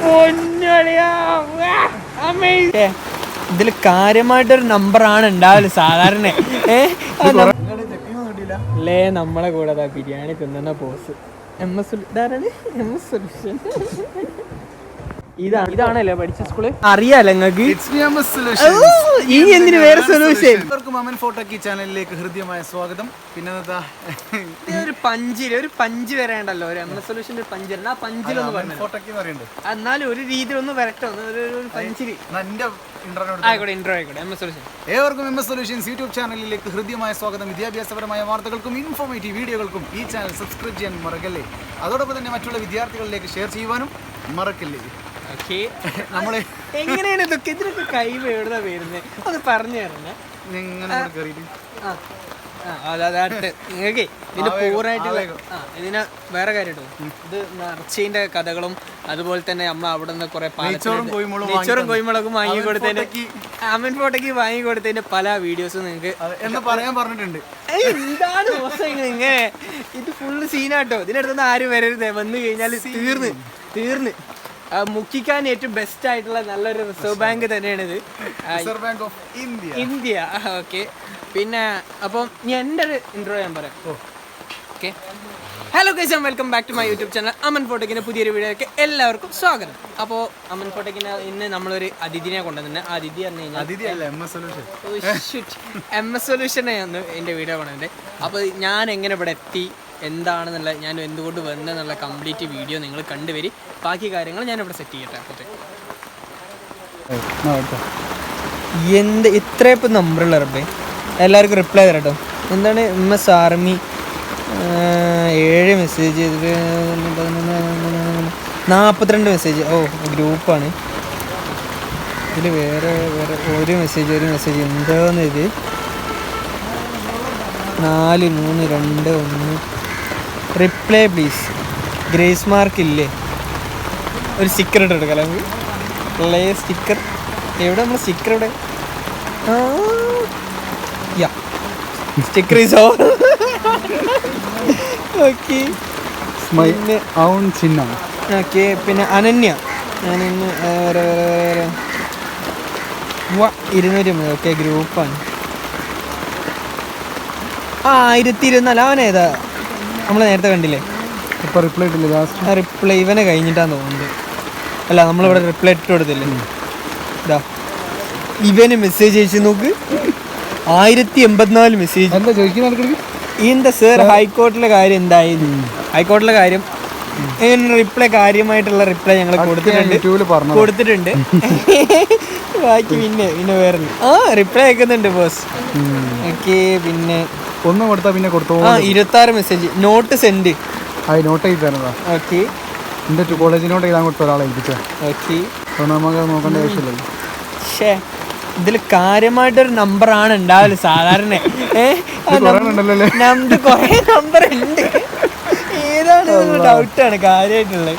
പൊന്നളിയാ. ഇതിൽ കാര്യമായിട്ടൊരു നമ്പറാണ് ഉണ്ടാവില്ല സാധാരണ. ലേ നമ്മളെ കൂടെ ബിരിയാണി തിന്നുന്ന പോസ് എം എസ് ഇതാരാണ്? എം എസ് ഇതാണ് ഇതാണല്ലേ പഠിച്ച സ്കൂൾ? അറിയാലോ നിങ്ങൾക്ക് ഈ എന്തിന് വേറെ സൊല്യൂഷൻ മമൻ ഫോട്ടോ ഫോട്ടോക്കി ചാനലിലേക്ക് ഹൃദ്യമായ സ്വാഗതം. പിന്നെ ഒരു പഞ്ചിൽ ഒരു പഞ്ച് വരേണ്ടല്ലോ ഒരു എം എസ് സൊല്യൂഷന്റെ പഞ്ച് ആ പഞ്ചിലൊന്ന് പറഞ്ഞു എന്നാലും ഒരു രീതിയിൽ ഒന്ന് വരട്ടെ. ഒരു പഞ്ചിൽ. ആയിക്കോട്ടെ ഇൻട്രോ ആയിക്കോട്ടെ. എം എസ് സൊല്യൂഷൻ ഏവർക്കും എം എസ് സൊല്യൂഷൻസ് യൂട്യൂബ് ചാനലിലേക്ക് ഹൃദ്യമായ സ്വാഗതം. വിദ്യാഭ്യാസപരമായ വാർത്തകൾക്കും ഇൻഫോർമേറ്റീവ് വീഡിയോകൾക്കും ഈ ചാനൽ സബ്സ്ക്രൈബ് ചെയ്യാൻ മറക്കല്ലേ? അതോടൊപ്പം തന്നെ മറ്റുള്ള വിദ്യാർത്ഥികളിലേക്ക് ഷെയർ ചെയ്യുവാനും മറക്കല്ലേ? നമ്മളെ എങ്ങനെയാണ് ഇതൊക്കെ? ഇതിനൊക്കെ കൈ എവിടുന്ന വരുന്നത് ഒന്ന് പറഞ്ഞു തരണേ. ഇതിന്റെ പൂർണമായിട്ടുള്ള ഇതിന് വേറെ കാര്യം ഇത് നർച്ചിന്റെ കഥകളും അതുപോലെ തന്നെ അമ്മ അവിടെ നിന്ന് കുറെ നെയ്ച്ചോറും കൊയ്മുളകും വാങ്ങി കൊടുത്തതിന്റെ അമ്മൻ ഫോട്ടോക്ക് വാങ്ങി കൊടുത്തതിന്റെ പല വീഡിയോസും നിങ്ങക്ക് എന്ന് പറയാൻ പറഞ്ഞിട്ടുണ്ട്. എന്താണ് ഇങ്ങനെ? ഇത് ഫുള്ള് സീനാട്ടോ ഇതിനടുത്തുനിന്ന് ആരും വരരുത്. വന്നു കഴിഞ്ഞാൽ തീർന്ന്. തീർന്ന്. മുക്കിക്കാൻ ഏറ്റവും ബെസ്റ്റ് ആയിട്ടുള്ള നല്ലൊരു റിസർവ് ബാങ്ക് തന്നെയാണ് ഇത് Reserve Bank of India India okay പിന്നെ അപ്പം ഞാൻ എന്റെ ഒരു ഇൻട്രോ ഞാൻ പറയാം. Okay hello guys welcome back to my YouTube channel Aman ഫോട്ടോക്കിന്റെ പുതിയൊരു വീഡിയോയ്ക്ക് എല്ലാവർക്കും സ്വാഗതം. അപ്പോൾ അമൻ ഫോട്ടോക്കിന് ഇന്ന് നമ്മളൊരു അതിഥിനെ കൊണ്ടുവന്നു അതിഥി പറഞ്ഞു കഴിഞ്ഞാൽ M S solution M S സൊല്യൂഷനെ ഒന്ന് എന്റെ വീഡിയോ കൊണ്ടുവന്നത്. അപ്പോൾ ഞാൻ എങ്ങനെ ഇവിടെ എത്തി? എന്താണെന്നുള്ള ഞാൻ എന്തുകൊണ്ട് വന്നെന്നുള്ള കംപ്ലീറ്റ് വീഡിയോ നിങ്ങൾ കണ്ടുവരി. ബാക്കി കാര്യങ്ങൾ ഞാൻ ഇവിടെ സെറ്റ് ചെയ്യട്ടെ അപ്പോഴത്തെ എന്ത് ഇത്ര ഇപ്പം നമ്പറുള്ള റബ്ബേ. എല്ലാവർക്കും റിപ്ലൈ തരട്ടോ. എന്താണ് എം എസ് ആർമി ഏഴ് മെസ്സേജ് നാൽപ്പത്തിരണ്ട് മെസ്സേജ് ഓ ഗ്രൂപ്പാണ് ഇതിൽ വേറെ വേറെ ഒരു മെസ്സേജ് ഒരു മെസ്സേജ് എന്താണെന്ന് ഇത്? നാല് മൂന്ന് രണ്ട് ഒന്ന് റിപ്ലൈ പ്ലീസ് ഗ്രേസ് മാർക്ക് ഇല്ലേ? ഒരു സ്റ്റിക്കർ ഇട്ട് എടുക്കാം നമുക്ക് പ്ലേ സ്റ്റിക്കർ എവിടെ? നമ്മൾ സ്റ്റിക്കർ എവിടെ? Yeah. Sticker is over okay പിന്നെ ഔൺ ചിഹ്നം ഓക്കെ പിന്നെ അനന്യ അനന്യ വേറെ വേറെ വേറെ വാ ഇരുന്നൂറ്റി അമ്പത്. ഓക്കെ ഗ്രൂപ്പാണ് ആ ആയിരത്തി ഇരുപത്തിനാല്. അവനേതാ നമ്മൾ നേരത്തെ കണ്ടില്ലേ? ഇപ്പൊ റിപ്ലൈ ഇട്ടില്ല ലാസ്റ്റ് ആ റിപ്ലൈ ഇവനെ കഴിഞ്ഞിട്ടാന്ന് തോന്നുന്നത് അല്ല നമ്മളിവിടെ റിപ്ലൈ ഇട്ട് കൊടുത്തില്ലേ ഇതാ. ഇവന് മെസ്സേജ് അയച്ചു നോക്ക്. ആയിരത്തി എൺപത്തിനാല് മെസ്സേജ് എന്താ ചോദിക്കുന്ന എന്താ സർ ഹൈക്കോർട്ടിലെ കാര്യം എന്തായി ഹൈക്കോർട്ടിലെ കാര്യം? റിപ്ലൈ കാര്യമായിട്ടുള്ള റിപ്ലൈ ഞങ്ങൾ കൊടുത്തിട്ടുണ്ട്. കൊടുത്തിട്ടുണ്ട്. ബാക്കി പിന്നെ പിന്നെ വേറെ ആ റിപ്ലൈ അയക്കുന്നുണ്ട് ബോസ് ഓക്കെ പിന്നെ ഒന്ന് കൊടുത്താൽ പിന്നെ കൊടുത്തോ ആ ഇരുപത്തി മെസ്സേജ് നോട്ട് സെൻഡ് ആയി നോട്ട് ചെയ്ത് തരുന്നതാ ഓക്കെ എന്റെ കോളേജ് നോട്ട് എഴുതാൻ കൊടുത്ത ഒരാളെ ഏൽപ്പിച്ച. ഓക്കെ നമുക്ക് നോക്കേണ്ട ആവശ്യമില്ലല്ലോ ഷേ ഇതിൽ കാര്യമായിട്ടൊരു നമ്പർ ആണ് ഉണ്ടാവില്ല സാധാരണ. കുറേ നമ്പർ ഉണ്ട്. ഏതാണ് ഡൗട്ടാണ് കാര്യമായിട്ടുള്ളത്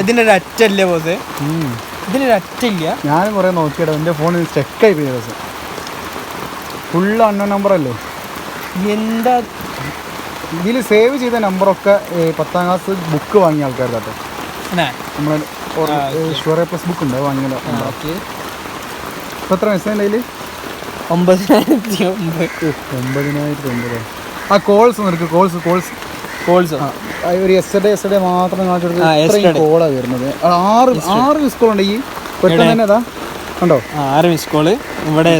ഇതിനൊരു അറ്റല്ലേ ബോസ്? ഇതിനൊരു അറ്റില്ല ഞാൻ കുറേ എന്റെ എന്റെ ഫോണിൽ ആയി പോയി ദിവസം അണ്ണ നമ്പർ അല്ലേ? എന്താ? ഇതിൽ സേവ് ചെയ്ത നമ്പറൊക്കെ പത്താം ക്ലാസ് ബുക്ക് വാങ്ങിയ ആൾക്കാർ കേട്ടോ എന്നാ? നമ്മൾ ഷുവർ പ്ലസ് ബുക്ക് ഉണ്ട് വാങ്ങിയത്. ഇപ്പം എത്ര മെസ്സേജ് അതിൽ ഒമ്പതിനായിരത്തി ഒമ്പത്. ഒമ്പതിനായിരത്തി ഒമ്പത്. ആ കോൾസ് നിനക്ക് കോൾസ് കോൾസ് കോൾസ് ഒരു എസ്റ്റർഡേ എസ്റ്റർഡേ മാത്രം കാണിച്ചു yesterday. കോളാണ് വരുന്നത്. ആറ് ആറ് മിസ് കോൾ ഉണ്ട് ഈ? പെട്ടെന്ന് തന്നെ അതാ? കണ്ടോ ആറ് മിസ് കോൾ ഇവിടെ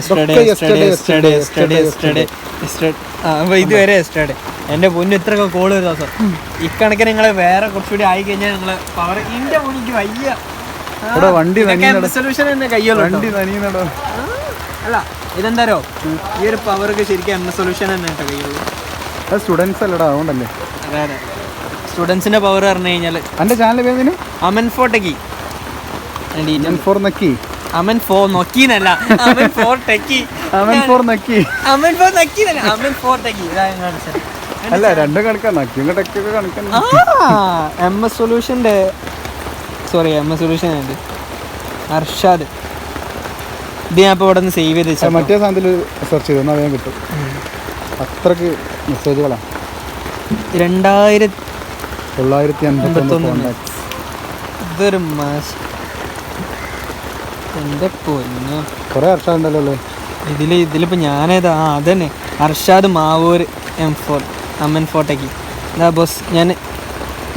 ഇതുവരെ എസ്റ്റേഡ് എന്റെ പൊന്നു ഇത്രയൊക്കെ കോൾ ഒരു ദിവസം. ഇക്കണക്കിന് നിങ്ങൾ വേറെ കുറച്ചുകൂടി ആയി കഴിഞ്ഞാൽ നിങ്ങൾ പവർ ഇന്റെ പൊന്നിക്ക് വയ്യ. വണ്ടി. സൊല്യൂഷൻ തന്നെ കയ്യോളൂ വണ്ടി നനിയുന്നുണ്ടോ അല്ല ഇതെന്താരോ? ഈ ഒരു പവർക്ക് ശരിക്കും എം എസ് സൊല്യൂഷൻ തന്നെ കേട്ടോ കയ്യുള്ളൂ അത് സ്റ്റുഡൻസ് അല്ലടാ അതുകൊണ്ടല്ലേ. അതെ അതെ. സ്റ്റുഡൻസിന്റെ പവർ പറഞ്ഞു കഴിഞ്ഞാൽ. എന്റെ ചാനൽ പേര് അമൻ ഫോട്ടക്കി. ഫോർ നക്കി. അമൻ ഫോർ നൊക്കീന്നല്ല അമൻ ഫോർ ടെക്കി. അവൻ ഫോർ നക്കി. അമൻ ഫോർ നക്കീന്നല്ല അമൻ ഫോർ ടെക്കി. കാണിച്ചത്. അല്ല രണ്ടും കണക്കാ നക്കിയും കണക്കാണ്. ആ എം എസ് സൊല്യൂഷന്റെ സോറി എം എസ് സൊല്യൂഷൻ ഉണ്ട് അർഷാദ് ഇത് ഞാൻ ഇപ്പോൾ ഇവിടെ നിന്ന് സേവ് ചെയ്ത് വെച്ചാൽ മറ്റേ സാധനത്തിൽ സെർച്ച് ചെയ്തു എന്നാൽ വേഗം കിട്ടും. അത്രയ്ക്ക് മെസ്സേജുകളാണ് രണ്ടായിരത്തി തൊള്ളായിരത്തി അൻപത്തൊന്ന് ഇതൊരു മാസ് എന്റെ പൊന്നു. കുറേ അർഷാദുണ്ടല്ലോ ഇതിൽ ഇതിലിപ്പോൾ ഞാനേതാ? ആ അതന്നെ. അർഷാദ് മാവൂർ എം ഫോർ അമ്മൻ ഫോട്ടോക്ക്. എന്താ ബോസ് ഞാൻ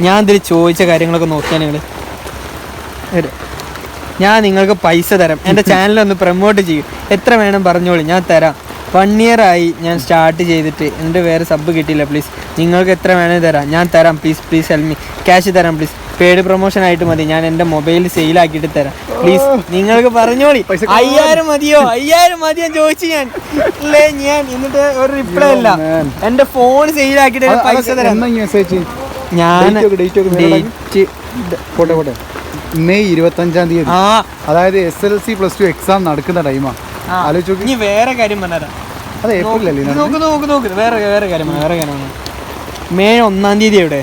ഞാൻ ഇതിൽ ചോദിച്ച കാര്യങ്ങളൊക്കെ നോക്കിയാൽ നിങ്ങൾ ഞാൻ നിങ്ങൾക്ക് പൈസ തരാം. എന്റെ ചാനലൊന്ന് പ്രൊമോട്ട് ചെയ്യും. എത്ര വേണം പറഞ്ഞോളൂ. ഞാൻ തരാം. വൺ ഇയർ ആയി ഞാൻ സ്റ്റാർട്ട് ചെയ്തിട്ട്. എന്റെ വേറെ സബ് കിട്ടിയില്ല പ്ലീസ് നിങ്ങൾക്ക് എത്ര വേണമെങ്കിൽ തരാം. ഞാൻ തരാം. Please please help me cash തരാം പ്ലീസ് പെയ്ഡ് പ്രൊമോഷൻ ആയിട്ട് മതി. ഞാൻ എന്റെ മൊബൈൽ സെയിൽ ആക്കിയിട്ട് തരാം. പ്ലീസ് നിങ്ങൾക്ക് പറഞ്ഞോളി. അയ്യായിരം മതിയോ? അയ്യായിരം മതിയോ ചോദിച്ചു ഞാൻ. ഇല്ലേ ഞാൻ എന്നിട്ട് ഒരു റിപ്ലൈ അല്ല. എന്റെ ഫോൺ സെയിൽ ആക്കിട്ട് പൈസ തരാം. ഞാൻ ഡേറ്റ് പോട്ടെ പോട്ടെ. മെയ് ഇരുപത്തഞ്ചാം തീയതി. ആ. അതായത് S L C plus two exam നടക്കുന്ന ടൈമാ ആലോചിച്ചു ഇനി വേറെ കാര്യം പറഞ്ഞുതരാം. അതെ ഏപ്രിലല്ലേ അല്ലേ നോക്ക് നോക്ക് നോക്ക്. വേറെ വേറെ കാര്യമാണ് വേറെ കാര്യമാണ് മെയ് ഒന്നാം തീയതി എവിടെ?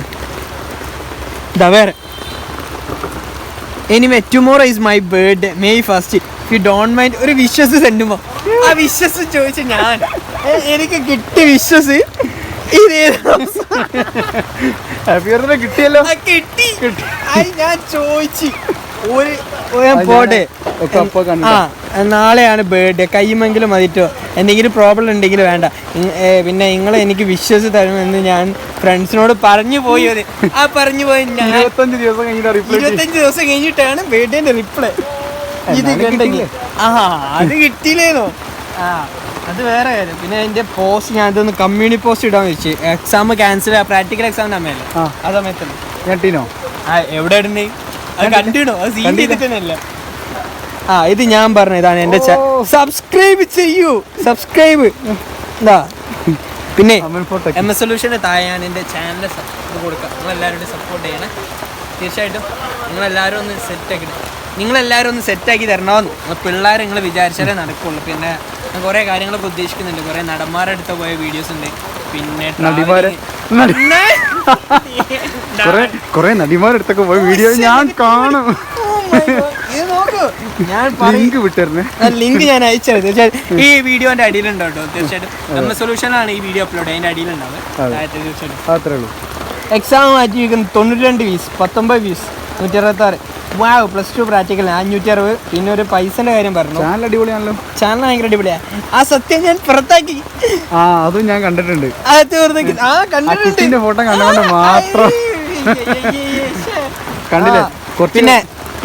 ഇതാ വേറെ. Anyway tomorrow is my birthday May first you don't mind ഒരു വിശ്വസ് സെൻഡുമോ ആ വിശ്വസ് ചോദിച്ച ഞാൻ. എനിക്ക് കിട്ടി വിശ്വസ് കിട്ടിയല്ലോ. കിട്ടി. ഞാൻ ചോദിച്ചു. ഒരു പോട്ടെ. ആ നാളെയാണ് ബർത്ത്ഡേ കയ്യുമെങ്കിലും മതിട്ടോ. എന്തെങ്കിലും പ്രോബ്ലം ഉണ്ടെങ്കിൽ വേണ്ട. പിന്നെ നിങ്ങൾ എനിക്ക് വിശ്വസ് തരുമെന്ന് ഞാൻ ഫ്രണ്ട്സിനോട് പറഞ്ഞു പോയി അത് ആ പറഞ്ഞു പോയി ഞാൻ ഇരുപത്തഞ്ച് ദിവസം കഴിഞ്ഞിട്ടാണ് ബർത്ത്ഡേന്റെ റിപ്ലൈ ഇത് കണ്ടെങ്കിൽ ആ അത് കിട്ടിയില്ലേന്നോ? ആ അത് വേറെ കാര്യം. പിന്നെ എന്റെ പോസ്റ്റ് ഞാൻ ഇതൊന്ന് കമ്മ്യൂണി പോസ്റ്റ് ഇടാൻ വെച്ച്. എക്സാം ക്യാൻസൽ പ്രാക്ടിക്കൽ എക്സാം അമ്മയല്ലേ? ആ. ആ സമയത്തല്ലേ ഞെട്ടിനോ ആ എവിടെ ഇടണ്ടേ? ആ ഇത് ഞാൻ പറഞ്ഞ ഇതാണ് എന്റെ സബ്സ്ക്രൈബ് ചെയ്യൂ. സബ്സ്ക്രൈബ് എന്താ പിന്നെ എം എസ് സൊല്യൂഷന്റെ താഴെ ഞാൻ ചാനൽ ഇത് കൊടുക്കാം. നിങ്ങളെല്ലാവരും സപ്പോർട്ട് ചെയ്യണേ. തീർച്ചയായിട്ടും നിങ്ങൾ എല്ലാവരും ഒന്ന് സെറ്റ് ആക്കി നിങ്ങൾ എല്ലാവരും ഒന്ന് സെറ്റാക്കി തരണമെന്ന്. നിങ്ങൾ പിള്ളേർ നിങ്ങൾ വിചാരിച്ചാലേ നടക്കുള്ളൂ. പിന്നെ കുറേ കാര്യങ്ങളൊക്കെ ഉദ്ദേശിക്കുന്നുണ്ട്. കുറേ നടന്മാരുടെ അടുത്ത് പോയ വീഡിയോസ് ഉണ്ട്. പിന്നെ നടിമാരെ കൊറേ കൊറേ നടിമാരടുത്തൊക്കെ പോയി വീഡിയോ ഞാൻ കാണും. ലിങ്ക് വിട്ടിരുന്നേ. ലിങ്ക് ഞാൻ അയച്ചത് തീർച്ചയായിട്ടും ഈ വീഡിയോന്റെ അടിയിലുണ്ടോ? തീർച്ചയായിട്ടും. സൊല്യൂഷൻ ആണ് സൊല്യൂഷനാണ് ഈ വീഡിയോ അപ്ലോഡ് അതിന്റെ അടിയിലുണ്ടാവും തീർച്ചയായിട്ടും. എക്സാം മാറ്റി വയ്ക്കുന്നത് തൊണ്ണൂറ്റി രണ്ട് വീസ് പത്തൊമ്പത് വീസ് നൂറ്റി അറുപത്തി ആറ് വാവ് പ്ലസ് ടു പ്രാക്ടിക്കൽ അഞ്ഞൂറ്റി അറുപത് പിന്നെ ഒരു പൈസന്റെ കാര്യം പറഞ്ഞു. ചാനൽ അടിപൊളിയാണല്ലോ. ചാനൽ ഭയങ്കര അടിപൊളിയാ. ആ സത്യം ഞാൻ പുറത്താക്കി. ആ അതും ഞാൻ കണ്ടിട്ടുണ്ട്. ആ കണ്ടിട്ടുണ്ട്. ഫോട്ടോ കണ്ടുകൊണ്ട് മാത്രം. കണ്ടില്ലേ? പിന്നെ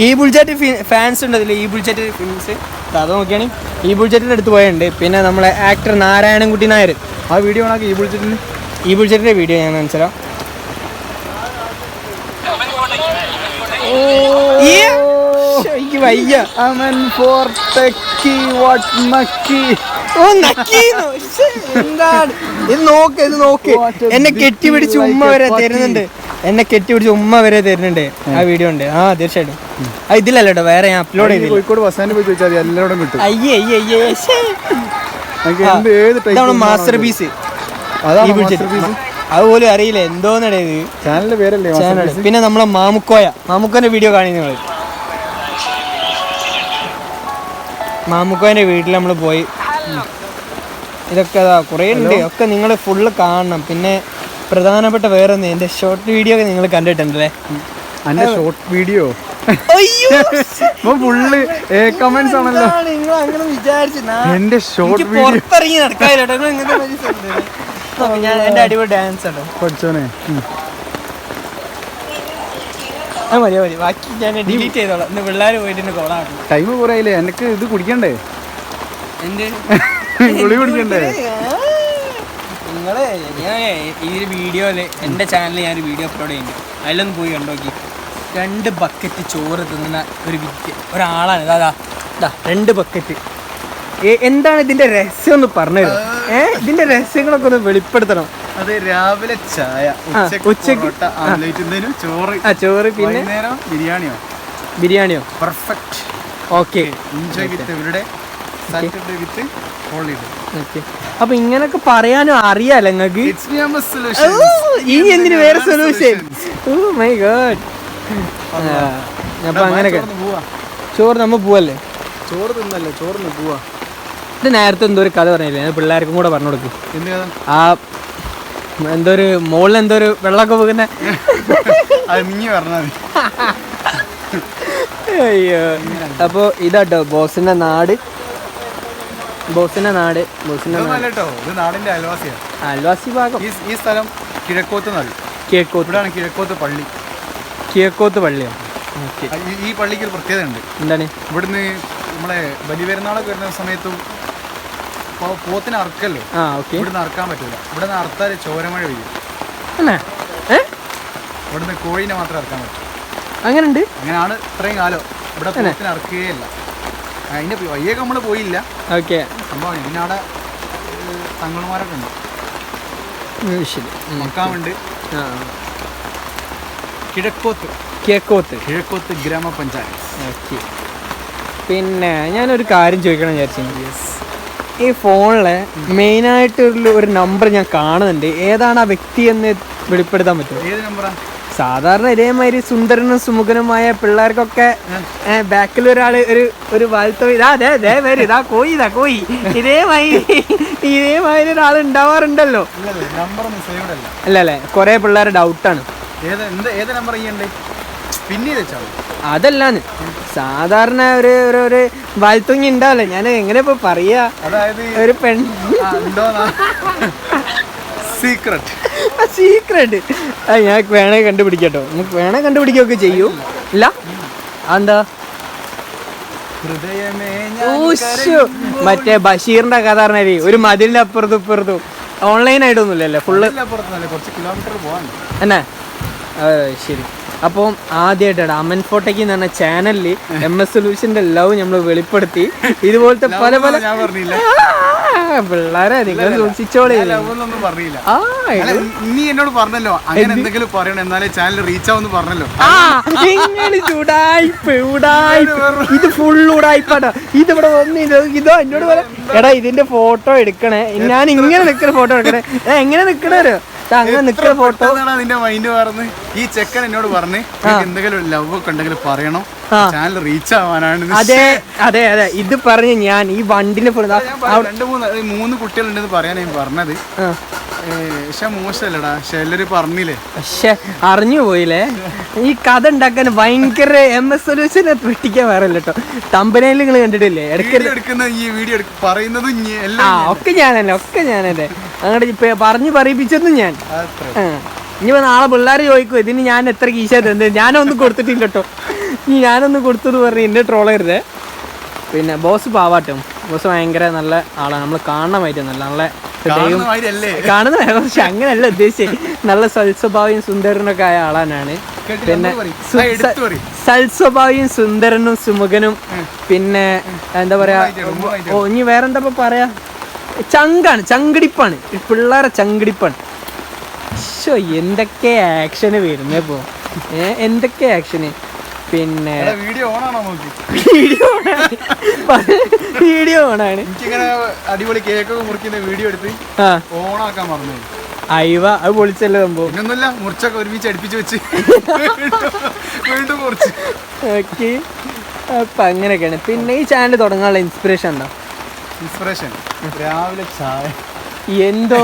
ഈ ബുൾജറ്റ് ഫാൻസ് ഉണ്ട് അതിൽ ഈ ബുൾജറ്റ് ഫിലിംസ് അത് നോക്കിയാണെങ്കിൽ ഈ ബുൾജറ്റിന്റെ അടുത്ത് പോയുണ്ട് പിന്നെ നമ്മളെ ആക്ടർ നാരായണൻകുട്ടി നായർ. ആ വീഡിയോ ആണെങ്കിൽ ഈ വിളിച്ചിട്ടുണ്ട് ഈ ബുൾജറ്റിന്റെ വീഡിയോ ഞാൻ കാണിച്ചുതരാം ഈ ശ്ശോ, എനിക്ക് വയ്യ. അമൻ ഫോർ വാട്ട് മക്കി ഓ നക്കീന്നു. ശ്ശേ, എന്താണ്? ഇത് നോക്ക് ഇത് നോക്ക്. എന്നെ കെട്ടിപിടിച്ച് ഉമ്മ വരെ തരുന്നുണ്ട്. എന്നെ കെട്ടിപിടിച്ച് ഉമ്മ വരെ തരുന്നുണ്ട് ആ വീഡിയോ ഉണ്ട്. ആ തീർച്ചയായിട്ടും. ആ ഇതിലല്ല കേട്ടോ വേറെ ഞാൻ അപ്ലോഡ് ചെയ്തു കോഴിക്കോട് ബസ് സ്റ്റാൻഡിൽ പോയി ചോദിച്ചാൽ മതി എല്ലാവരും കിട്ടും. അയ്യേ അയ്യേ ഏത് പീസ് അതാണ് മാസ്റ്റർ പീസ് അതുപോലും അറിയില്ല. എന്തോന്നടേ ഇത്? ചാനലിന്റെ പേരല്ലേ? ചാനൽ. പിന്നെ നമ്മളെ മാമുക്കോയ. മാമുക്കോന്റെ വീഡിയോ കാണി നിങ്ങൾ മാമുക്കോന്റെ വീട്ടിൽ നമ്മൾ പോയി. ഇതൊക്കെ അതാ കുറേ ഉണ്ട്. ഒക്കെ നിങ്ങൾ ഫുള്ള് കാണണം. പിന്നെ പ്രധാനപ്പെട്ട വേറെ എന്റെ ഷോർട്ട് വീഡിയോ ഒക്കെ നിങ്ങൾ കണ്ടിട്ടുണ്ടല്ലേ? അന്റെ ഷോർട്ട് വീഡിയോ ഫുള്ള് കമന്റ്സ് ആണല്ലോ. നിങ്ങൾ അങ്ങനെ വിചാരിച്ചു. എന്റെ ഷോർട്ട് വീഡിയോ പുറത്തിറങ്ങി നടക്കാനില്ല ഞാൻ എന്റെ അടിപൊളി ഡാൻസ് ഉണ്ടോ പഠിച്ചോനെ. ഉം. അത് മതി മതി. ബാക്കി ഞാൻ ഡിലീറ്റ് ചെയ്തോളാം. ഇന്ന് പിള്ളേർ പോയിട്ട് എന്നെ കോളാക്കണം ടൈം കുറെ ആയില്ലേ? എനിക്ക് ഇത് കുടിക്കണ്ടേ? ഗുളി കുടിക്കണ്ടേ? നിങ്ങൾ ഞാൻ ഈ ഒരു വീഡിയോയിൽ എന്റെ ചാനലിൽ ഞാൻ ഒരു വീഡിയോ അപ്ലോഡ് ചെയ്യുന്നുണ്ട് അതിലൊന്ന് പോയി കണ്ടോക്കി രണ്ട് ബക്കറ്റ് ചോറ് തിന്നുന്ന ഒരു വിദ്യ ഒരാളാണ്. ഇതാ രണ്ട് ബക്കറ്റ് എന്താണ് ഇതിന്റെ രഹസ്യം ഒന്ന് പറഞ്ഞത് ഏ ഇതിന്റെ രഹസ്യങ്ങളൊക്കെ ഒന്ന് വെളിപ്പെടുത്തണം. അത് രാവിലെ ചായ ഉച്ചയ്ക്ക് ചോറ്. ആ ചോറ് പിന്നെ? ബിരിയാണിയോ? ബിരിയാണിയോ? Perfect okay. എൻജോയ് വിത്ത് ഇവരുടെ സാറ്റർഡേ വിത്ത് ഹോളിഡേ അപ്പൊ ഇങ്ങനൊക്കെ പറയാനും അറിയാലോ സൊല്യൂഷൻ ഇനി എന്തിനു വേറെ സൊല്യൂഷൻ ഓ മൈ ഗോഡ് അപ്പൊ അങ്ങനെ ചോറ് നമ്മ പോവല്ലേ? ചോറ് തിന്നല്ലേ? ചോറിന് പോവാ. ഇത് നേരത്തെ എന്തോ ഒരു കഥ പറഞ്ഞില്ലേ? ഞാൻ പിള്ളേർക്കും കൂടെ പറഞ്ഞു കൊടുക്കും. ആ എന്തോ ഒരു മുകളിൽ എന്തോ ഒരു വെള്ളമൊക്കെ പോകുന്ന അയ്യോ. അപ്പോൾ ഇതാട്ടോ ബോസിന്റെ നാട്. ബോസിന്റെ നാട് ബോസിന്റെ നാടിന്റെ അയൽവാസിയാണ് അൽവാസി ഭാഗം. ഈ സ്ഥലം കിഴക്കോത്ത് കിഴക്കോത്താണ് കിഴക്കോത്ത്. പള്ളി. കിഴക്കോത്ത് പള്ളിയാണ് ഈ പള്ളിക്ക് ഒരു പ്രത്യേകത ഉണ്ട് എന്താണ്? ഇവിടുന്ന് നമ്മളെ ബലിപെരുന്നാളൊക്കെ വരുന്ന സമയത്തും ഇപ്പോൾ പോത്തിന് അറക്കല്ലോ? ആ ഓക്കെ. ഇവിടുന്ന് അറക്കാൻ പറ്റില്ല ഇവിടുന്ന് അറുത്താൽ ചോരമഴ പെയ്യും. അല്ലേ? ഏ? ഇവിടുന്ന് കോഴീനെ മാത്രമേ അറക്കാൻ പറ്റൂ. അങ്ങനുണ്ട് അങ്ങനെയാണ് ഇത്രയും കാലം ഇവിടെ പോത്തിന് അറക്കുകയില്ല അതിന്റെ വയ്യൊക്കെ നമ്മൾ പോയില്ല. ഓക്കെ. സംഭവം ഇതിനവിടെ തങ്ങളുമാരൊക്കെ ഉണ്ട്. ശരി. മക്കാമുണ്ട്. കിഴക്കോത്ത്. കിഴക്കോത്ത്. കിഴക്കോത്ത് ഗ്രാമപഞ്ചായത്ത്. ഓക്കെ. പിന്നെ ഞാനൊരു കാര്യം ചോദിക്കണം വിചാരിച്ചു ഈ ഫോണിലെ മെയിനായിട്ടുള്ള ഒരു നമ്പർ ഞാൻ കാണുന്നുണ്ട്. ഏതാണ് ആ വ്യക്തി എന്ന് വെളിപ്പെടുത്താൻ പറ്റുമോ? ഏത് നമ്പറാ സാധാരണ ഇതേമാതിരി സുന്ദരനും സുമുഖനുമായ പിള്ളേർക്കൊക്കെ ബാക്കിൽ ഒരാൾ ഒരു ഒരു വാൽത്തോ ഇതാ അതെ ഇതാ കോയി ഇതാ കോയി ഇതേമാതിരി ഇതേമാതിരി ഒരാൾ ഉണ്ടാവാറുണ്ടല്ലോ. അല്ല അല്ല കുറെ പിള്ളേരുടെ ഡൗട്ടാണ് അതല്ലാന്ന്. സാധാരണ ഒരു ഒരു ഒരു വാൽത്തുങ്ങി ഉണ്ടാവില്ലേ ഞാൻ എങ്ങനെ ഇപ്പൊ പറയാ? അതായത് ഒരു പെൺ സീക്രട്ട് സീക്രട്ട് ഞാൻ വേണേ കണ്ടുപിടിക്കട്ടോ. നമുക്ക് വേണേ കണ്ടുപിടിക്കുകയൊക്കെ ചെയ്യൂ. ഇല്ല? എന്താ. മറ്റേ ബഷീറിന്റെ കഥ പറഞ്ഞാൽ ഒരു മതിലിന്റെ അപ്പുറത്തും ഇപ്പുറത്തും. ഓൺലൈൻ ആയിട്ടൊന്നുമില്ലല്ലേ? ഫുള്ള് എന്നാ? ശരി. അപ്പം ആദ്യമായിട്ടാണ് അമൻ ഫോട്ടോക്ക് എന്ന് പറഞ്ഞ ചാനലിൽ എം എസ് സൊല്യൂഷന്റെ ലവ് നമ്മൾ വെളിപ്പെടുത്തി. ഇതുപോലത്തെ പല പല പിള്ളേരെ നിങ്ങൾ സൂക്ഷിച്ചോളേ. പറഞ്ഞില്ല. ആ നീ എന്നോട് പറഞ്ഞല്ലോ. അങ്ങനെ എന്തെങ്കിലും പറയണം എന്നാലേ ചാനൽ റീച്ച് ആവുമെന്ന് പറഞ്ഞല്ലോ. ഇത് ഫുൾ ഉടായിപ്പാട്ടാ ഇത് ഇവിടെ വന്ന് ഇതോ എന്നോട് പറയാം എടാ ഇതിന്റെ ഫോട്ടോ എടുക്കണേ. ഞാൻ ഇങ്ങനെ നിൽക്കുന്ന ഫോട്ടോ എടുക്കണേ. എങ്ങനെ നിക്കണോ അങ്ങനെ നിൽക്കുന്ന ഫോട്ടോ നിന്റെ മൈൻഡ് പറഞ്ഞ് ഈ ചെക്കൻ എന്നോട് പറഞ്ഞ് എന്തെങ്കിലും ലവ് ഒക്കെ ഉണ്ടെങ്കിൽ പറയണം. ചാനൽ റീച്ച് ആവാനാണ് അതെ അതെ അതെ. ഇത് പറഞ്ഞ് ഞാൻ ഈ വണ്ടിനെ രണ്ട് മൂന്ന് മൂന്ന് കുട്ടികളുണ്ടെന്ന് പറയാൻ ഞാൻ പറഞ്ഞത്. പക്ഷെ മോശമല്ലടാ. പക്ഷെ എല്ലാവരും പറഞ്ഞില്ലേ? പക്ഷെ അറിഞ്ഞു പോയില്ലേ? ഈ കഥ ഉണ്ടാക്കാൻ ഭയങ്കര എം എസ് സൊല്യൂഷനെ വെട്ടിക്കാൻ വേറെ കേട്ടോ. തമ്പനയിൽ നിങ്ങൾ കണ്ടിട്ടില്ലേ? ഇടയ്ക്ക് എടുക്കുന്ന ഈ വീഡിയോ പറയുന്നത് ഒക്കെ ഞാനല്ലേ ഒക്കെ ഞാനല്ലേ. അങ്ങോട്ട് പറഞ്ഞു പറയിപ്പിച്ചു ഞാൻ. ഇനിയിപ്പോ നാളെ പിള്ളേർ ചോദിക്കും ഇതിന് ഞാൻ എത്ര കീശ തന്നെ? ഞാനൊന്നും കൊടുത്തിട്ടില്ല കേട്ടോ നീ ഞാനൊന്നും കൊടുത്തത് പറഞ്ഞ് എന്നെ ട്രോളരുത് പിന്നെ ബോസ് പാവാട്ടും. ബോസ് ഭയങ്കര നല്ല ആളാണ് നമ്മൾ കാണണമായിട്ട് നല്ല നല്ല കാണുന്ന പക്ഷെ അങ്ങനെയല്ല ഉദ്ദേശിച്ചത് നല്ല സൽസ്വഭാവിയും സുന്ദരനൊക്കെ ആയ ആളാനാണ് പിന്നെ. സൽസ്വഭാവിയും സുന്ദരനും സുമുഖനും പിന്നെ എന്താ പറയാ ഓ ഇനി വേറെന്താ പറയാ? ചങ്കാണ് ചങ്കിടിപ്പാണ്. പിള്ളേരെ ചങ്കിടിപ്പാണ്. ശോ എന്തൊക്കെ ആക്ഷന് വരുന്നേ പോ എന്തൊക്കെ ആക്ഷന് പിന്നെ വീഡിയോ വീഡിയോ വീഡിയോ ഓണാണ് അടിപൊളി കേക്കൊക്കെ മുറിക്കുന്ന വീഡിയോ എടുത്ത് ഓണാക്കാൻ പറഞ്ഞു. അയവ അത് പൊളിച്ചല്ലോ സംഭവം? ഒന്നുമില്ല മുറിച്ചൊക്കെ ഒരുമിച്ച് അടുപ്പിച്ച് വെച്ച് വീണ്ടും മുറിച്ച്. ഓക്കെ. അപ്പൊ അങ്ങനെയൊക്കെയാണ്. പിന്നെ ഈ ചാനൽ തുടങ്ങാനുള്ള ഇൻസ്പിറേഷൻ ഉണ്ടോ ഇൻസ്പിറേഷൻ രാവിലെ ചായ. എന്തോ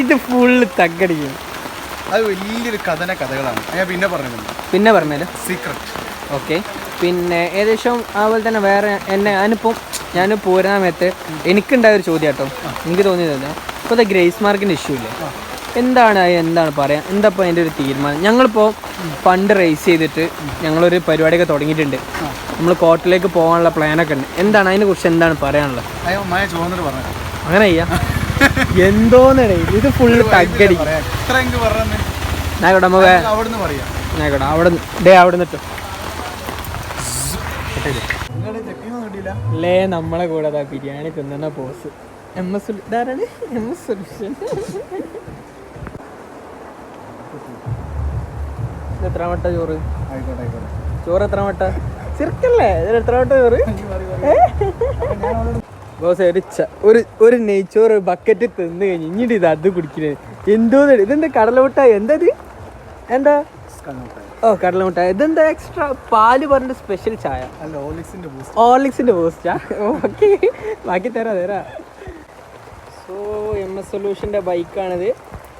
ഇത് ഫുള്ള് തക്കടിക്കും അത് വലിയൊരു കഥന കഥകളാണ്. ഞാൻ പിന്നെ പറഞ്ഞു പിന്നെ പറഞ്ഞല്ലോ സീക്രട്ട് ഓക്കെ പിന്നെ ഏകദേശം അതുപോലെ തന്നെ വേറെ എന്നെ ഞാനിപ്പോൾ ഞാൻ പോരുന്ന സമയത്ത് എനിക്കുണ്ടായ ഒരു ചോദ്യം കേട്ടോ. എനിക്ക് തോന്നിയത് അത് ഗ്രേസ് മാർക്കിന്റെ ഇഷ്യൂ ഇല്ലേ? എന്താണ് എന്താണ് പറയാം എന്താ ഇപ്പോൾ അതിന്റെ ഒരു തീരുമാനം? ഞങ്ങളിപ്പോൾ ഫണ്ട് റേസ് ചെയ്തിട്ട് ഞങ്ങളൊരു പരിപാടിയൊക്കെ തുടങ്ങിയിട്ടുണ്ട്. നമ്മൾ കോർട്ടിലേക്ക് പോകാനുള്ള പ്ലാനൊക്കെ ഉണ്ട്. എന്താണ്? അതിനെ കുറിച്ച് എന്താണ് പറയാനുള്ളത്? അങ്ങനെ അയ്യാ എന്തോന്നാണ് ഇത് ഫുള്ള് തകടി. ആയിക്കോട്ടെ ആയിക്കോട്ടെ അവിടെ ഡേ അവിടെ കിട്ടിയില്ല. ലേ നമ്മളെ കൂടെ അതാ ബിരിയാണി തിന്നുന്ന പോസ് എം എസ് ഇതാരാണ്? എം എസ് എത്ര വട്ട ചോറ്? ചോറ് എത്ര വട്ട? ചെറുക്കല്ലേ? ഇതിന് എത്ര വട്ട ചോറ്? ബോസ് ഒരു ഒരു ഒരു നെയ്ച്ചോറ് ബക്കറ്റ് തിന്നു കഴിഞ്ഞ് ഇങ്ങോട്ട് ഇത് അത് കുടിക്കണേ എന്തോന്ന് ഇതെന്താ കടലമുട്ട? എന്താ ഇത്? എന്താ? ഓ കടലമുട്ട. ഇതെന്താ എക്സ്ട്രാ പാൽ പറഞ്ഞ സ്പെഷ്യൽ ചായ? ഓർലിക്സിന്റെ ബൂസ്റ്റാ ഓക്കെ. ബാക്കി തരാ തരാ. സോ എം എസ് സൊല്യൂഷന്റെ ബൈക്കാണിത്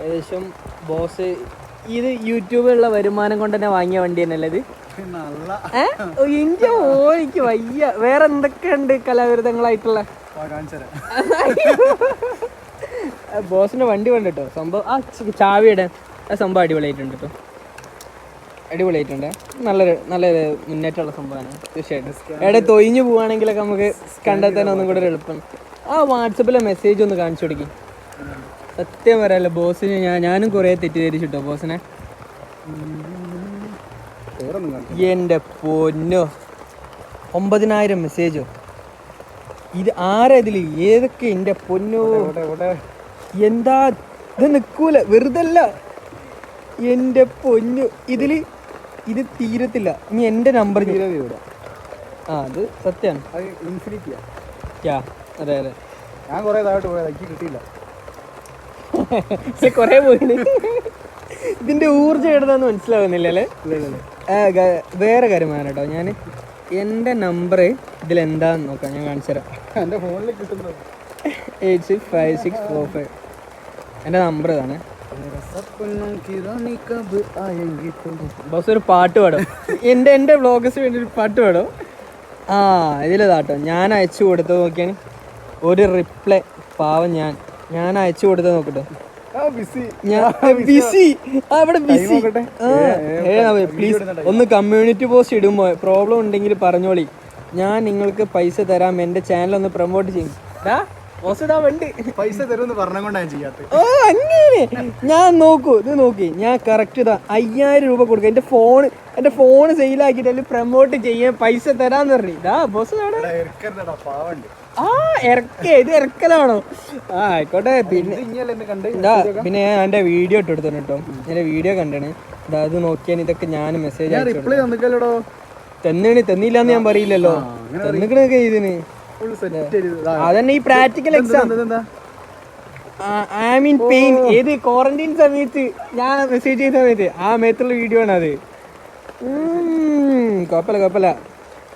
ഏകദേശം ബോസ് ഇത് യൂട്യൂബിലുള്ള വരുമാനം കൊണ്ട് തന്നെ വാങ്ങിയ വണ്ടി തന്നെയല്ലേ ഇത്? ഓ, ഓനിക്ക് വയ്യ വേറെ എന്തൊക്കെയുണ്ട് കലാവിരുദ്ധങ്ങളായിട്ടുള്ള? ബോസിന്റെ വണ്ടി വേണ്ട കേട്ടോ സംഭവം ആ ചാവിയുടെ ആ സംഭവം അടിപൊളിയായിട്ടുണ്ട് കേട്ടോ അടിപൊളിയായിട്ടുണ്ട്. നല്ലൊരു നല്ലൊരു മുന്നേറ്റമുള്ള സംഭവമാണ് തീർച്ചയായിട്ടും. എവിടെ തൊയിഞ്ഞു പോവാണെങ്കിലൊക്കെ നമുക്ക് കണ്ടെത്താൻ ഒന്നും കൂടെ എളുപ്പം. ആ വാട്സപ്പിലെ മെസ്സേജ് ഒന്ന് കാണിച്ചു കൊടുക്കി. സത്യം പറയാലോ ബോസിന് ഞാൻ ഞാനും കുറേ തെറ്റിദ്ധരിച്ചിട്ടോ ബോസിനെ? എന്റെ പൊന്നോ. ഒമ്പതിനായിരം മെസ്സേജോ ഇത് ആരാ ഇതിൽ ഏതൊക്കെ എന്റെ പൊന്നോ? എന്താ? ഇത് നിൽക്കൂല വെറുതല്ല. എന്റെ പൊന്നു. ഇതിൽ ഇത് തീരത്തില്ല. ഇനി എന്റെ നമ്പർ ആ അത് സത്യമാണ് അത് അതെ ഞാൻ കുറേ താഴോട്ട് പോയത്. എനിക്ക് കിട്ടിയില്ല. കുറേ പോയി ഇതിന്റെ ഊർജം എവിടുന്നാന്ന് മനസ്സിലാവുന്നില്ല അല്ലേ? വേറെ കാര്യമാണ് കേട്ടോ. ഞാൻ എന്റെ നമ്പർ ഇതിലെന്താന്ന് നോക്കാം. ഞാൻ കാണിച്ചു തരാം. എന്റെ ഫോണിൽ കിട്ടുന്നത്. Eight six five six four five എന്റെ നമ്പർ ഇതാണ്. ബസ് ഒരു പാട്ട് പാടും. എന്റെ എന്റെ വ്ളോഗസ് വേണ്ടി ഒരു പാട്ട് പാടും. ആ ഇതിലതാട്ടോ. ഞാൻ അയച്ചു കൊടുത്ത് നോക്കിയാണ്. ഒരു റിപ്ലൈ പാവം ഞാൻ. ഞാൻ അയച്ചു കൊടുത്ത് നോക്കട്ടെ. പ്ലീസ് ഒന്ന് കമ്മ്യൂണിറ്റി പോസ്റ്റ് ഇടുമ്പോ പ്രോബ്ലം ഉണ്ടെങ്കിൽ പറഞ്ഞോളി. ഞാൻ നിങ്ങൾക്ക് പൈസ തരാം എന്റെ ചാനൽ ഒന്ന് പ്രൊമോട്ട് ചെയ്യും. ഞാൻ നോക്കൂ ഇത് നോക്കി. ഞാൻ കറക്റ്റ് ഇതാ. അയ്യായിരം രൂപ കൊടുക്കുക എന്റെ ഫോൺ എന്റെ ഫോൺ സെയിലാക്കിയിട്ട് അതിൽ പ്രൊമോട്ട് ചെയ്യാൻ പൈസ തരാന്ന് പറഞ്ഞു. ഇതാ ബോസ് ആ ഇറക്കേ ഇത് ഇറക്കലാണോ. ആ ആയിക്കോട്ടെ പിന്നെ ഇത് പിന്നെ ഞാൻ എന്റെ വീഡിയോ ഇട്ട് കൊടുത്തോ കേട്ടോ. എന്റെ വീഡിയോ കണ്ടാണ്. ഇതാ അത് നോക്കിയാൽ ഇതൊക്കെ ഞാൻ മെസ്സേജ് അയച്ചോ റിപ്ലൈ തന്നിക്കല്ലോടോ എന്ന് തന്നില്ലാന്ന് ഞാൻ പറയില്ലല്ലോ. തന്നിക്കണൊക്കെ ഇതിന്. അതന്നെ ഈ practical exam I mean pain ഏത് ക്വാറന്റൈൻ സമയത്ത് ഞാൻ മെസ്സേജ് ചെയ്ത സമയത്ത് ആ മേത്തുള്ള വീഡിയോ ആണ് അത് കുഴപ്പമില്ല കുഴപ്പമില്ല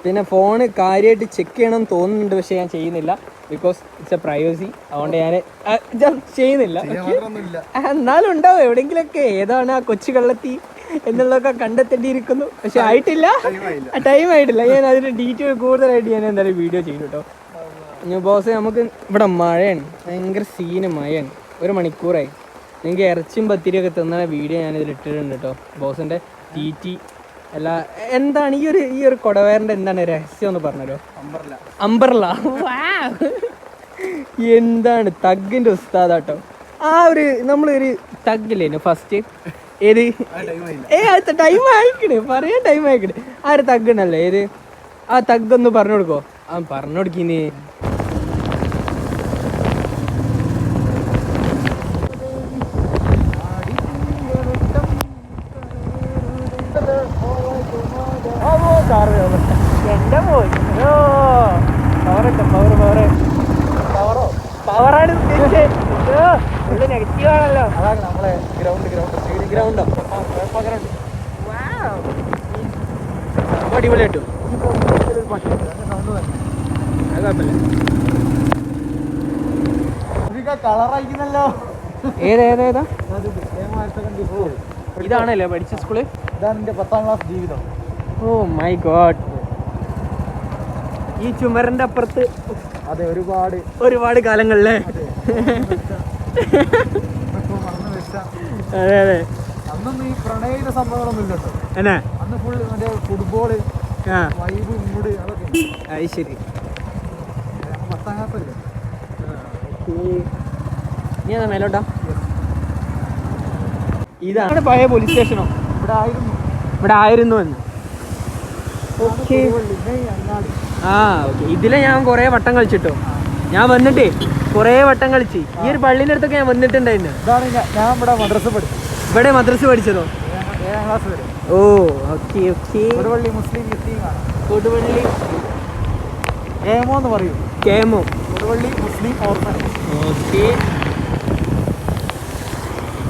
പിന്നെ ഫോണ് കാര്യമായിട്ട് ചെക്ക് ചെയ്യണം എന്ന് തോന്നുന്നുണ്ട് പക്ഷെ ഞാൻ ചെയ്യുന്നില്ല. ബിക്കോസ് ഇറ്റ്സ് എ പ്രൈവസി അതുകൊണ്ട് ഞാൻ ചെയ്യുന്നില്ല. എന്നാലും ഉണ്ടാവും. എവിടെയെങ്കിലൊക്കെ ഏതാണ് ആ കൊച്ചു കള്ളത്തി എന്നുള്ളതൊക്കെ കണ്ടെത്തേണ്ടിയിരിക്കുന്നു. പക്ഷെ ആയിട്ടില്ല. ടൈം ആയിട്ടില്ല. ഞാൻ അതിന് ഡീറ്റെയിൽ കൂടുതലായിട്ട് ഞാൻ എന്തായാലും വീഡിയോ ചെയ്യും കേട്ടോ ബോസ് നമുക്ക് ഇവിടെ മഴയാണ്. ഭയങ്കര സീന് മഴയാണ്. ഒരു മണിക്കൂറായി. നിങ്ങൾക്ക് ഇറച്ചിയും പത്തിരിയൊക്കെ തന്ന വീഡിയോ ഞാനിതിൽ ഇട്ടിട്ടുണ്ട് കേട്ടോ ബോസിന്റെ തീറ്റി അല്ല എന്താണ് ഈ ഒരു ഈ ഒരു കൊടവേറിന്റെ എന്താണ് രഹസ്യം എന്ന് പറഞ്ഞല്ലോ? അംബർല. എന്താണ് തഗ്ഗിന്റെ ഉസ്താദാട്ടോ? ആ ഒരു നമ്മളൊരു തഗ്ഗില്ലേനു ഫസ്റ്റ് ഏത്? ഏ അത് ടൈം ആയിക്കണേ. പറയാൻ ടൈം ആയിക്കണേ. ആ ഒരു തഗ് ഉണ്ടല്ലേ ഏത്? ആ തഗ് ഒന്ന് പറഞ്ഞു കൊടുക്കോ? ആ പറഞ്ഞു കൊടുക്കിന് എന്റെ പോയി പവറുണ്ട് പവർ പവർ പവറോ പവറാണ് നെഗറ്റീവ് ആണല്ലോ അതാണ് നമ്മളെ ഗ്രൗണ്ട് ഗ്രൗണ്ട് സ്റ്റേഡിയം ഗ്രൗണ്ടോ അടിപൊളി കിട്ടും അത് കുഴപ്പമില്ല കളറായിരിക്കുന്നല്ലോ ഏത് ഏത് ഏതാ? ഇതാണല്ലേ പഠിച്ച സ്കൂൾ? ഇതാണ് എന്റെ പത്താം ക്ലാസ് ജീവിതം. Oh my god. ഈ ചുമരന്റെ അപ്പുറത്ത് അതെ ഒരുപാട്. ഒരുപാട് കാലങ്ങളിലെ അതെ അതെ. അന്നൊന്നും ഈ പ്രണയ സംഭവങ്ങളൊന്നും ഇല്ലല്ലോ. അന്ന് ഫുൾ മറ്റേ ഫുട്ബോൾ വൈബ് അതൊക്കെ. അത് ശരി. പത്താം അതാ മേലോട്ടാ. ഇതാണ് പഴയ പോലീസ് സ്റ്റേഷനോ ഇവിടെ ആയിരുന്നു. ഇവിടെ ആയിരുന്നു എന്ന്. ഓക്കെ ആ ഓക്കെ ഇതിലെ ഞാൻ കുറേ വട്ടം കളിച്ചിട്ടോ. ഞാൻ വന്നിട്ടേ കുറേ വട്ടം കളിച്ച്. ഈ ഒരു പള്ളീന്റെ അടുത്തൊക്കെ ഞാൻ വന്നിട്ടുണ്ടായിരുന്നു. ഇവിടെ മദ്രസ ഇവിടെ മദ്രസ് പഠിച്ചതോ? ഏഴാം ക്ലാസ് വരെ ഓ ഓക്കെ ഓക്കെ പള്ളി മുസ്ലിം യത്തീമാണ് കൊടുവള്ളി കേമോ എന്ന് പറയും കേമോ കൊടുവള്ളി മുസ്ലിം ഓർഫൻ ഓക്കെ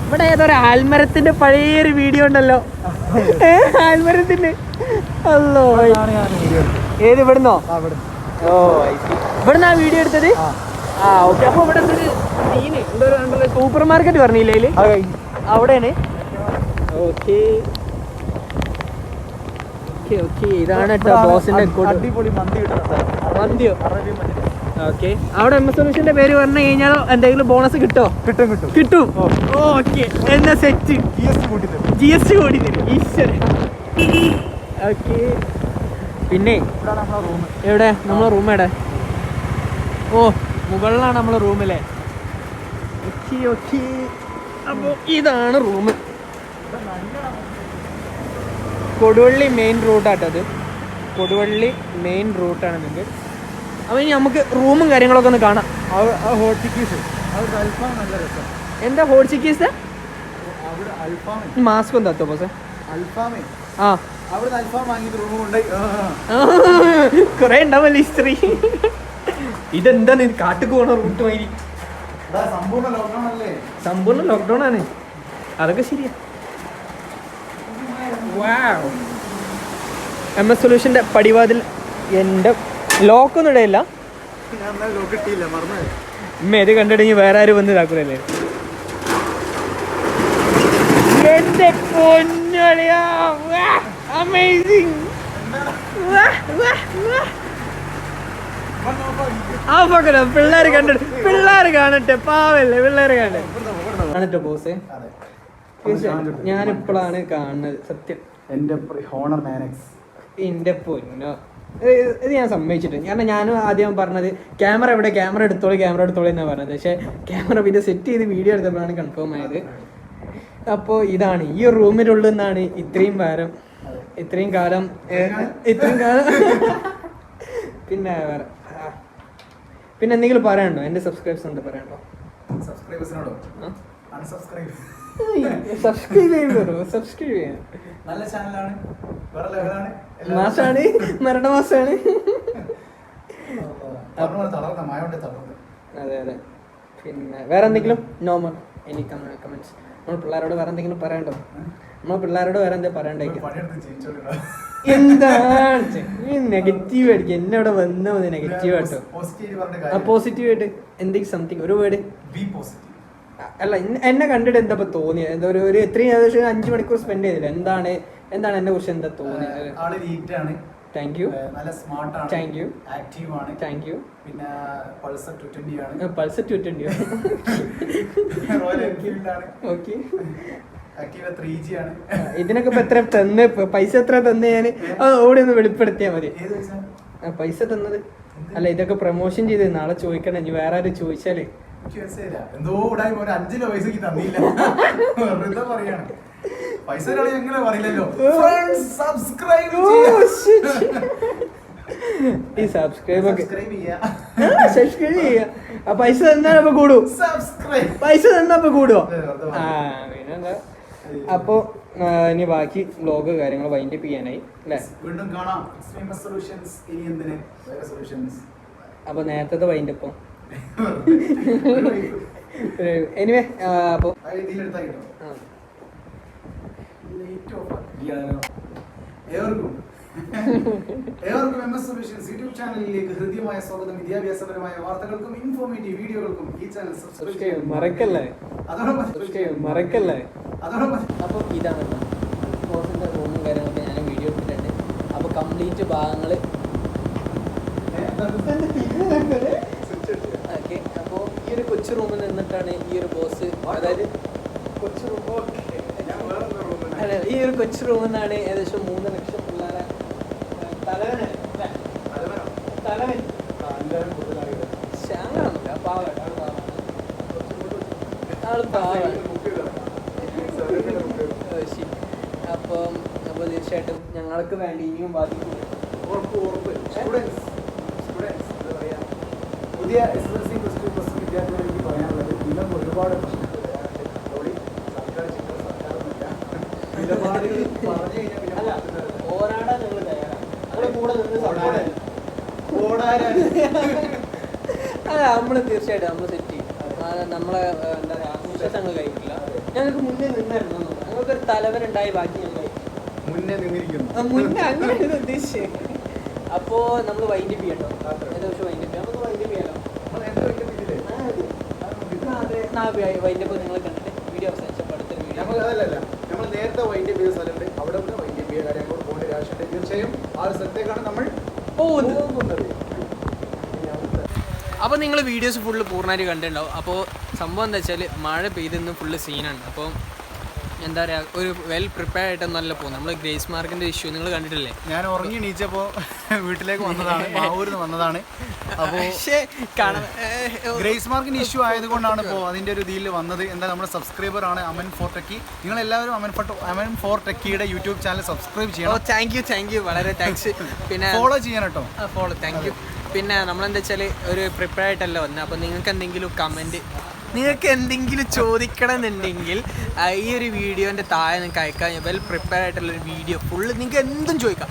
ഇവിടെ ഏതൊരു ആൽമരത്തിന്റെ പഴയൊരു വീഡിയോ ഉണ്ടല്ലോ ആൽമരത്തിന്റെ അല്ലോ ഏത് ഇവിടുന്നോ ഓ ഇവിടുന്ന് ആ വീഡിയോ എടുത്തത് ആ ഓക്കെ അപ്പൊ ഇവിടെ സൂപ്പർ മാർക്കറ്റ് പറഞ്ഞില്ലേ അതിൽ അവിടെയാണ് ഓക്കെ. Okay okay. ഇതാണ് കേട്ടോ ബോസിന്റെ അടിപൊളി മന്തി മന്തിയോ? മന്തി. ഓക്കെ. അവിടെ എം എസ് സൊല്യൂഷന്റെ പേര് പറഞ്ഞു കഴിഞ്ഞാൽ എന്തെങ്കിലും ബോണസ് കിട്ടോ? കിട്ടും കിട്ടും. കിട്ടും. ഓക്കെ. എന്നാ സെറ്റ് ജി എസ് ടി കൂട്ടി തരും. ജി എസ് ടി കൂടി തരും. ഈശ്വര. ഓക്കെ. പിന്നെ എവിടെ? നമ്മളെ റൂം എവിടെ? ഓ മുകളിലാണ് നമ്മളെ റൂമിലെ ഓക്കെ ഓക്കെ. അപ്പോൾ ഇതാണ് റൂം കൊടുവള്ളി മെയിൻ റൂട്ടാട്ടത് കൊടുവള്ളി മെയിൻ റൂട്ടാണ് നിങ്ങൾക്ക് അപ്പോൾ ഇനി നമുക്ക് റൂമും കാര്യങ്ങളൊക്കെ ഒന്ന് കാണാം. ആ ഹോട്ട് ചിക്കീസ് നല്ല രസം. എന്താ ഹോട്ട് ചിക്കീസ് മാസ്ക് ഒന്ന് തത്തോ പോസേ അൽഫാമേ? ആ. അവിടെ അൽഫാം വാങ്ങിയിട്ട് റൂം കൊണ്ടുപോയി കുറെ ഉണ്ടാവല്ലേ ഹിസ്റ്ററി ഇതെന്താ നീ കാട്ടുക്ക് പോണ റൂട്ട് വൈകി സമ്പൂർണ ലോക്ക്ഡൗൺ അല്ലേ? സമ്പൂർണ ലോക്ക്ഡൗൺ ആണ്. അതൊക്കെ ശരിയാ. എം എസ് സൊല്യൂഷന്റെ പടിവാതിൽ എന്റെ ലോക്കൊന്നും ഇടയില്ല. ഞാൻ ലോക്ക് കിട്ടിയില്ല മറന്നു ഉമ്മ ഇത് കണ്ടിടങ്ങി വേറെ ആരും വന്ന് ഇതാക്കുന്നല്ലേ എന്റെ പൊന്നളിയാ. അമേസിങ് ആ പിള്ളേര് കണ്ടിട്ട് പിള്ളേര് കാണട്ടെ പാവല്ലേ പിള്ളേര് കാണട്ടെ. കാണട്ടെ ബോസേ ഞാൻ ഇപ്പോഴാണ് കാണുന്നത് സത്യം. എന്റെ ഹോണർ മാനക്സ് എന്റെ പൊന്നോ. ഇത് ഇത് ഞാൻ സമ്മതിച്ചിട്ട് കാരണം ഞാനും ആദ്യം പറഞ്ഞത് ക്യാമറ എവിടെ ക്യാമറ എടുത്തോളി ക്യാമറ എടുത്തോളി എന്നാണ് പറഞ്ഞത്. പക്ഷേ ക്യാമറ പിന്നെ സെറ്റ് ചെയ്ത് വീഡിയോ എടുത്തപ്പോഴാണ് കൺഫേം ആയത്. അപ്പോൾ ഇതാണ് ഈ റൂമിനുള്ളിൽ നിന്നാണ് ഇത്രയും വാരം ഇത്രയും കാലം ഇത്രയും കാലം. പിന്നെ വേറെ പിന്നെ എന്തെങ്കിലും പറയാനുണ്ടോ? എന്റെ സബ്സ്ക്രൈബേഴ്സ് ഉണ്ട് പറയാനുണ്ടോ? സബ്സ്ക്രൈബേഴ്സിനോടോ അൺസബ്സ്ക്രൈബ് സബ്സ്ക്രൈബ് ചെയ്യുമോ സബ്സ്ക്രൈബ് ചെയ്യാം നല്ല ചാനലാണ്. വേറെ ലെവലാണ് മാസാണ്. മരണമാസാണ്. തളർന്ന മായോണ്ട് തളർന്ന്. അതെ അതെ. പിന്നെ വേറെ എന്തെങ്കിലും? നോർമൽ എനി കമന്റ്സ് നമ്മൾ പിള്ളേരോട് വേറെ എന്തെങ്കിലും പറയണ്ടോ? നമ്മൾ പിള്ളേരോട് വേറെ എന്തെങ്കിലും പറയണ്ടേക്ക് എന്താണ്? നെഗറ്റീവ് ആയിരിക്കും എന്നെ അവിടെ വന്ന മതി നെഗറ്റീവ് ആട്ടോ പോസിറ്റീവ് ആയിട്ട് എന്തെങ്കിലും സംതിങ് ഒരു വേർഡ് ബി പോസിറ്റീവ് അല്ല എന്നെ കണ്ടിട്ട് എന്താ ഇപ്പൊ തോന്നിയത് എന്താ ഒരു ഒരു എത്രയും ഏകദേശം അഞ്ചു മണിക്കൂർ സ്പെൻഡ് ചെയ്തില്ല? എന്താണ് എന്താണ് എന്നെ കുറിച്ച് എന്താ തോന്നിയത്? ആൾ നീറ്റാണ്. താങ്ക് യു നല്ല സ്മാർട്ട് ആണ് താങ്ക് യു ആക്റ്റീവ് ആണ് താങ്ക് യു പിന്നെ പൾസർ ടു ട്വന്റി ആണ് Pulsar two twenty Royal Enfield ആണ് ഓക്കെ ആക്റ്റീവ 3G ആണ് ഇതിനൊക്കെ ഇപ്പൊ എത്ര തന്ന്? പൈസ എത്ര തന്ന് ഞാൻ ഓടി ഒന്ന് വെളിപ്പെടുത്തിയാ മതി. പൈസ? തന്നത്. അല്ല ഇതൊക്കെ പ്രൊമോഷൻ ചെയ്ത് നാളെ ചോദിക്കണം. ഇനി വേറെ ആരും ചോദിച്ചാലേ. എന്തോ ഉടായി ഒരു അഞ്ച് രൂപ പൈസ തന്നില്ല. വെറുതെ പറയാണ്. പൈസ ഒരാളെ എങ്ങനെ പറയില്ലല്ലോ. സബ്സ്ക്രൈബ്. ഈ സബ്സ്ക്രൈബ് സബ്സ്ക്രൈബ് ചെയ്യാ. ആ പൈസ തന്നാ അപ്പൊ കൂടും. സബ്സ്ക്രൈബ് പൈസ തന്നാ അപ്പൊ കൂടുവോ? ആ പിന്നെന്താ? അപ്പോ ഇനി ബാക്കി ബ്ലോഗ് കാര്യങ്ങൾ വൈൻഡ് അപ്പ് ചെയ്യാനായി അല്ലേ? വീണ്ടും കാണാം. സൊല്യൂഷൻസ് ഇനി എന്തിന്? സൊല്യൂഷൻസ് അപ്പൊ നേരത്തെ വൈൻഡ് അപ്പോ എനിവേ അപ്പൊ ഇതിലെടുത്തായിട്ടോ ലൈറ്റ് ഓഫ് ആക്കിയാലോ ഏവർക്കും. ഏവർക്കും എം എസ് സൊല്യൂഷൻസ് യൂട്യൂബ് ചാനലിലേക്ക് ഹൃദ്യമായ സ്വാഗതം. വിദ്യാഭ്യാസപരമായ വാർത്തകൾക്കും ഇൻഫോർമേറ്റീവ് വീഡിയോകൾക്കും ഈ ചാനൽ സബ്സ്ക്രൈബ് മറക്കല്ലേ? അതോടൊപ്പം മറക്കല്ലേ? അതോടൊപ്പം അപ്പം ഇതാണ് കോഴ്സിന്റെ റൂമും കാര്യങ്ങളൊക്കെ ഞാൻ വീഡിയോ ഇട്ടിട്ടുണ്ട് അപ്പോൾ കംപ്ലീറ്റ് ഭാഗങ്ങൾ ഓക്കെ അപ്പോൾ ഈ ഒരു കൊച്ചു റൂമിൽ നിന്നിട്ടാണ് ഈ ഒരു ബോസ് അതായത് കൊച്ചു റൂം അല്ല ഈ ഒരു കൊച്ചു റൂമിൽ നിന്നാണ് ഏകദേശം മൂന്ന് ലക്ഷം പിള്ളേരെ തലവന് തലവൻ. അപ്പം അപ്പോൾ തീർച്ചയായിട്ടും ഞങ്ങൾക്ക് വേണ്ടി ഇനിയും ബാധിക്കും. ഉറപ്പ് ഉറപ്പ്. സ്റ്റുഡൻസ് സ്റ്റുഡൻസ് എന്താ പറയാ? പുതിയ എസ് എൽ സി പോരാടാൻ തയ്യാറാണ്. ഞങ്ങൾ കൂടെ നിന്ന്. സപ്പോർട്ട് അല്ല നമ്മൾ തീർച്ചയായിട്ടും നമ്മൾ സെറ്റ് ചെയ്യും. നമ്മളെ എന്താ പറയുക ആത്മവിശ്വാസം ഞങ്ങൾ കഴിക്കില്ല. ഞങ്ങൾക്ക് മുന്നേ നിന്നായിരുന്നു ഞങ്ങൾക്ക് ഒരു തലവനുണ്ടായി ബാക്കി ഞങ്ങൾ മുന്നേ നിന്നിരിക്കുന്നു. മുന്നേ അങ്ങനെയാണ് ഉദ്ദേശിച്ചത്. അപ്പോൾ നമ്മൾ വൈൻഡ് ചെയ്യട്ടോ. ഏകദേശം വൈൻഡ് ചെയ്യാം നമുക്ക് വൈൻഡ് ചെയ്യാലോ നമ്മൾ എന്ത് വെക്കുന്നില്ലേ വൈൻഡപ്പ് നിങ്ങൾ കണ്ടിട്ട് വീഡിയോ അവസാനിച്ചപ്പോൾ അടുത്തൊരു വീഡിയോ. നമ്മൾ നേരത്തെ വൈൻഡ് ചെയ്ത സ്ഥലമുണ്ട്. അവിടെ നിന്ന് വൈൻഡ് ചെയ്യുക കാര്യം അങ്ങോട്ട് പോകേണ്ട ഒരു ആവശ്യമുണ്ട്. തീർച്ചയായും ആ ഒരു സ്ഥലത്തേക്കാണ് നമ്മൾ പോകുന്നത്. അപ്പോൾ നിങ്ങൾ വീഡിയോസ് ഫുള്ള് പൂർണമായിട്ട് കണ്ടിട്ടുണ്ടാവും. അപ്പോൾ സംഭവം എന്താ വെച്ചാൽ മഴ പെയ്തെന്ന് ഫുള്ള് സീനാണ് അപ്പോൾ എന്താ പറയുക ഒരു വെൽ പ്രിപ്പയർ ആയിട്ട് നല്ല പോകും നമ്മൾ ഗ്രേസ് മാർക്കിന്റെ ഇഷ്യൂ നിങ്ങൾ കണ്ടിട്ടില്ലേ? ഞാൻ ഉറങ്ങി എണീച്ചപ്പോ വീട്ടിലേക്ക് വന്നതാണ് മാവൂരിന്ന് വന്നതാണ്. അപ്പോൾ പക്ഷേ ഗ്രേസ് മാർക്കിന്റെ ഇഷ്യൂ ആയതുകൊണ്ടാണ് ഇപ്പോ അതിന്റെ ഒരു ഇതിൽ വന്നത്. എന്താ നമ്മുടെ സബ്സ്ക്രൈബർ ആണ് അമൻ ഫോർ ടെക്കി. നിങ്ങൾ എല്ലാവരും അമൻ ഫോർ അമൻ ഫോർ ടെക്കിയുടെ യൂട്യൂബ് ചാനൽ സബ്സ്ക്രൈബ് ചെയ്യണം. താങ്ക് യു താങ്ക് യു വളരെ താങ്ക്സ് പിന്നെ ഫോളോ ചെയ്യണം കേട്ടോ ഫോളോ താങ്ക് യു പിന്നെ നമ്മളെന്താ വെച്ചാൽ ഒരു പ്രിപ്പയർ ആയിട്ടല്ല വന്നത് അപ്പോൾ നിങ്ങൾക്ക് എന്തെങ്കിലും കമന്റ് നിങ്ങൾക്ക് എന്തെങ്കിലും ചോദിക്കണം എന്നുണ്ടെങ്കിൽ ആ, ഈ ഒരു വീഡിയോന്റെ താഴെ നിങ്ങൾക്ക് അയക്കാൻ വെൽ പ്രിപ്പയർ ആയിട്ടുള്ള ഒരു വീഡിയോ ഫുള്ള് നിങ്ങൾക്ക് എന്തും ചോദിക്കാം.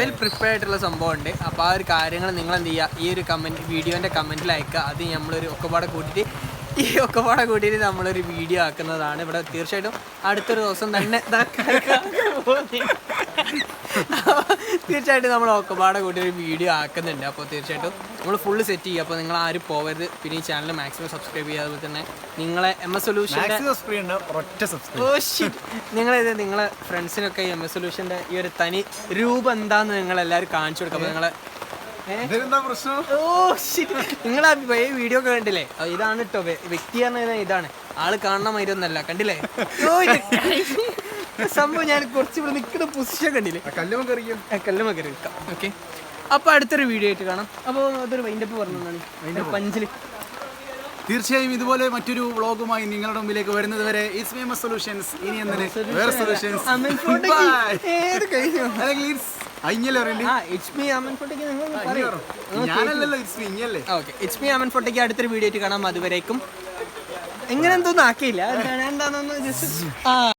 വെൽ പ്രിപ്പയർ ആയിട്ടുള്ള സംഭവം ഉണ്ട്. അപ്പോൾ ആ ഒരു കാര്യങ്ങൾ നിങ്ങൾ എന്ത് ചെയ്യുക? ഈ ഒരു കമന്റ് വീഡിയോന്റെ കമന്റിൽ അയക്കുക. അത് നമ്മളൊരു ഒക്കെപാടെ കൂട്ടിയിട്ട് ഈ ഒക്കെ പാടെ കൂട്ടിയിട്ട് നമ്മളൊരു വീഡിയോ ആക്കുന്നതാണ്. ഇവിടെ തീർച്ചയായിട്ടും അടുത്തൊരു ദിവസം തന്നെ. തീർച്ചയായിട്ടും നമ്മൾ ഒക്കെപാടെ കൂടി ഒരു വീഡിയോ ആക്കുന്നുണ്ട്. അപ്പോൾ തീർച്ചയായിട്ടും നമ്മൾ ഫുള്ള് സെറ്റ് ചെയ്യുക അപ്പോൾ നിങ്ങൾ ആരും പോകരുത് പിന്നെ ഈ ചാനൽ മാക്സിമം സബ്സ്ക്രൈബ് ചെയ്യുക അതുപോലെ തന്നെ നിങ്ങളെ എം എസ് സൊല്യൂഷൻ നിങ്ങളിത് നിങ്ങളെ ഫ്രണ്ട്സിനൊക്കെ എം എസ് സൊല്യൂഷന്റെ ഈ ഒരു തനി രൂപം എന്താണെന്ന് നിങ്ങൾ എല്ലാവരും കാണിച്ചു കൊടുക്കുക അപ്പോൾ നിങ്ങളെ ഓ നിങ്ങൾ ആ വീഡിയോ ഒക്കെ കണ്ടില്ലേ? ഇതാണ് കേട്ടോ വ്യക്തി പറഞ്ഞ ഇതാണ്. ആൾ കാണുന്ന ഒന്നല്ല കണ്ടില്ലേ? ഓ, സംഭവം ഞാൻ കുറച്ച് ഇവിടെ നിൽക്കുന്ന പൊസിഷൻ കണ്ടില്ലേ? കല്ലുമ വെക്കാം ഓക്കെ അപ്പൊ അടുത്തൊരു വീഡിയോ ആയിട്ട് കാണാം. അപ്പോൾ അതൊരു വൈൻഡപ്പ് പറഞ്ഞതാണ് പഞ്ചിൽ. തീർച്ചയായും ഇതുപോലെ മറ്റൊരു വ്ളോഗുമായി നിങ്ങളുടെ മുമ്പിലേക്ക് വരുന്നത് വരെ ഇറ്റ്സ് ഫേമസ് സൊല്യൂഷൻസ് ഇനി എന്നതിന് വേറെ സൊല്യൂഷൻസ് അല്ലെങ്കിൽ ഇറ്റ്സ് അടുത്തൊരു വീഡിയോ കാണാം. അതുവരേക്കും. എങ്ങനെ എന്തോന്നും ആക്കിയില്ല. എന്താണ് എന്താണെന്ന് ജസ്റ്റ്